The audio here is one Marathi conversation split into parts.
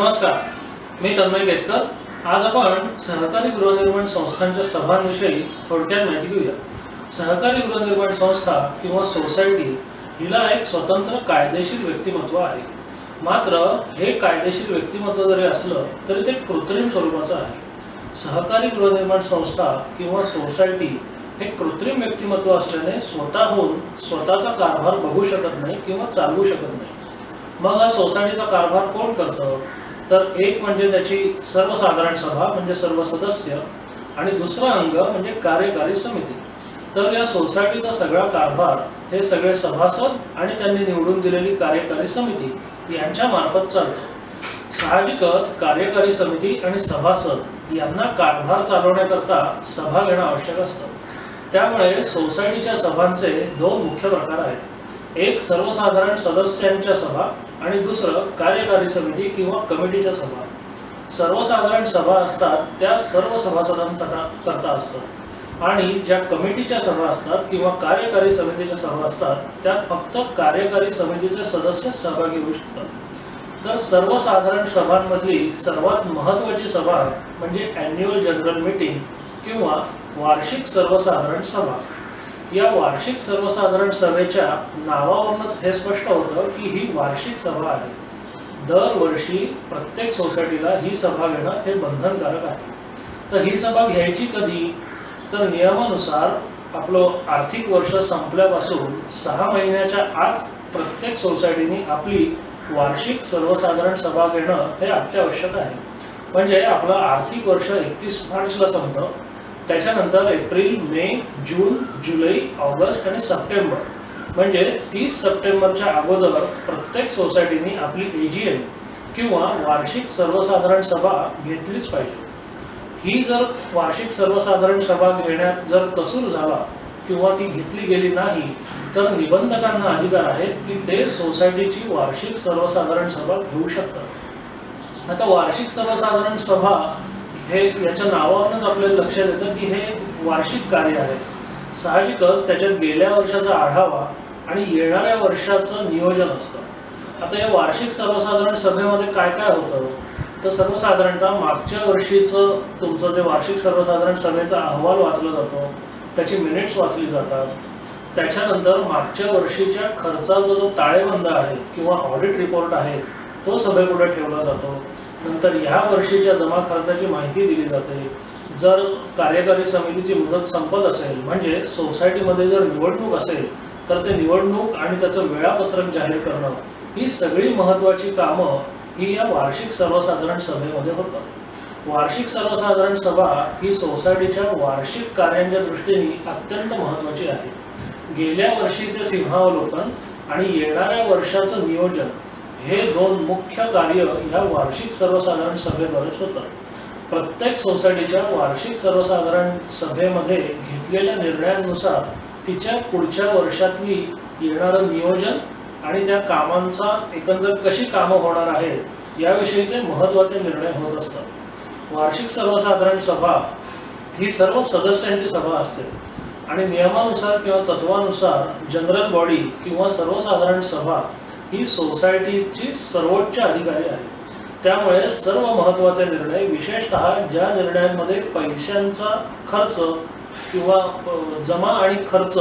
नमस्कार मी तन्मय केतकर आज आपण सहकारी गृहनिर्माण संस्थांच्या सभांविषयी थोडक्यात माहिती घेऊया. सहकारी गृहनिर्माण संस्था किंवा सोसायटी हिला एक स्वतंत्र कायदेशीर व्यक्तिमत्व आहे. मात्र हे कायदेशीर व्यक्तिमत्व जरी असलं तरी ते कृत्रिम स्वरूपाचं आहे. सहकारी गृहनिर्माण संस्था किंवा सोसायटी हे कृत्रिम व्यक्तिमत्व असल्याने स्वतःहून स्वतःचा कारभार बघू शकत नाही किंवा चालवू शकत नाही. मग हा सोसायटीचा कारभार कोण करतं? तर एक म्हणजे त्याची सर्वसाधारण सभा म्हणजे सर्व सदस्य. आणि दुसरं अंग म्हणजे कार्यकारी समिती. तर या सोसायटीचा सगळा कारभार हे सगळे सभासद आणि त्यांनी निवडून दिलेली कार्यकारी समिती यांच्या मार्फत चालतो. साहजिकच कार्यकारी समिती आणि सभासद यांना कारभार चालवण्याकरता सभा घेणं आवश्यक असतं. त्यामुळे सोसायटीच्या सभांचे दोन मुख्य प्रकार आहेत. एक सर्वसाधारण सदस्यांच्या सभा आणि दुसरं कार्यकारी समिती किंवा कमिटीच्या सभा. सर्वसाधारण सभा असतात त्या सर्व सभासदांचा करता असतात. आणि ज्या कमिटीच्या सभा असतात किंवा कार्यकारी समितीच्या सभा असतात त्यात फक्त कार्यकारी समितीचे सदस्य सहभागी होऊ शकतात. तर सर्वसाधारण सभांमधली सर्वात महत्त्वाची सभा म्हणजे अॅन्युअल जनरल मीटिंग किंवा वार्षिक सर्वसाधारण सभा. या वार्षिक सर्वसाधारण सभेच्या नावावरूनच हे स्पष्ट होतं की ही वार्षिक सभा आहे. दरवर्षी प्रत्येक सोसायटीला ही सभा घेणं हे बंधनकारक आहे. तर ही सभा घ्यायची कधी? तर नियमानुसार आपलं आर्थिक वर्ष संपल्यापासून सहा महिन्याच्या आत प्रत्येक सोसायटीने आपली वार्षिक सर्वसाधारण सभा घेणं हे अत्यावश्यक आहे. म्हणजे आपलं आर्थिक वर्ष एकतीस मार्चला संपतं त्याच्यानंतर एप्रिल मे जून जुलै ऑगस्ट आणि सप्टेंबर. म्हणजे तीस सप्टेंबरच्या अगोदर प्रत्येक सोसायटीने आपली एजीएम किंवा वार्षिक सर्वसाधारण सभा घेतलीच पाहिजे. ही जर वार्षिक सर्वसाधारण सभा घेण्यात जर कसूर झाला किंवा ती घेतली गेली नाही तर निबंधकांना अधिकार आहेत की ते सोसायटीची वार्षिक सर्वसाधारण सभा घेऊ शकतात. आता वार्षिक सर्वसाधारण सभा हे याच्या नावावरूनच आपल्याला लक्षात येतं की हे वार्षिक कार्य आहे. साहजिकच त्याच्यात गेल्या वर्षाचा आढावा आणि येणाऱ्या वर्षाचं नियोजन असतं. आता या वार्षिक सर्वसाधारण सभेमध्ये काय काय होतं? तर सर्वसाधारणतः मागच्या वर्षीचं तुमचं जे वार्षिक सर्वसाधारण सभेचा अहवाल वाचला जातो त्याची मिनिट्स वाचली जातात. त्याच्यानंतर मागच्या वर्षीच्या खर्चाचा जो ताळेबंद आहे किंवा ऑडिट रिपोर्ट आहे तो सभेपुढे ठेवला जातो. नंतर ह्या वर्षीच्या जमा खर्चाची माहिती दिली जाते. जर कार्यकारी समितीची मुदत संपत असेल म्हणजे सोसायटीमध्ये जर निवडणूक असेल तर ते निवडणूक आणि त्याचं वेळापत्रक जाहीर करणं ही सगळी महत्त्वाची कामं ही या वार्षिक सर्वसाधारण सभेमध्ये होतात. वार्षिक सर्वसाधारण सभा ही सोसायटीच्या वार्षिक कार्यांच्या दृष्टीने अत्यंत महत्त्वाची आहे. गेल्या वर्षीचे सिंहावलोकन आणि येणाऱ्या वर्षाचं नियोजन हे दोन मुख्य कार्य ह्या वार्षिक सर्वसाधारण सभेद्वारेच होतं प्रत्येक सोसायटीच्या वार्षिक सर्वसाधारण सभेमध्ये घेतलेल्या निर्णयांनुसार तिच्या पुढच्या वर्षातली येणारं नियोजन आणि त्या कामांचा एकंदर कशी कामं होणार आहेत याविषयीचे महत्त्वाचे निर्णय होत असतात. वार्षिक सर्वसाधारण सभा ही सर्व सदस्यांची सभा असते आणि नियमानुसार किंवा तत्वानुसार जनरल बॉडी किंवा सर्वसाधारण सभा ही सोसायटीची सर्वोच्च अधिकारी आहे. त्यामुळे सर्व महत्त्वाचे निर्णय विशेषतः ज्या निर्णयांमध्ये पैशांचा खर्च किंवा जमा आणि खर्च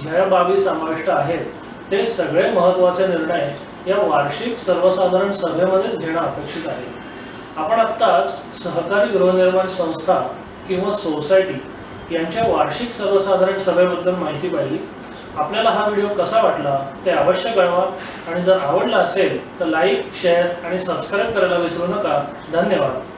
ह्या बाबी समाविष्ट आहेत ते सगळे महत्त्वाचे निर्णय या वार्षिक सर्वसाधारण सभेमध्येच घेणं अपेक्षित आहे. आपण आत्ताच सहकारी गृहनिर्माण संस्था किंवा सोसायटी यांच्या वार्षिक सर्वसाधारण सभेबद्दल माहिती पाहिली. आपल्याला हा व्हिडिओ कसा वाटला ते अवश्य कळवा. आणि जर आवडला असेल तर लाईक शेअर आणि सबस्क्राईब करायला विसरू नका. धन्यवाद.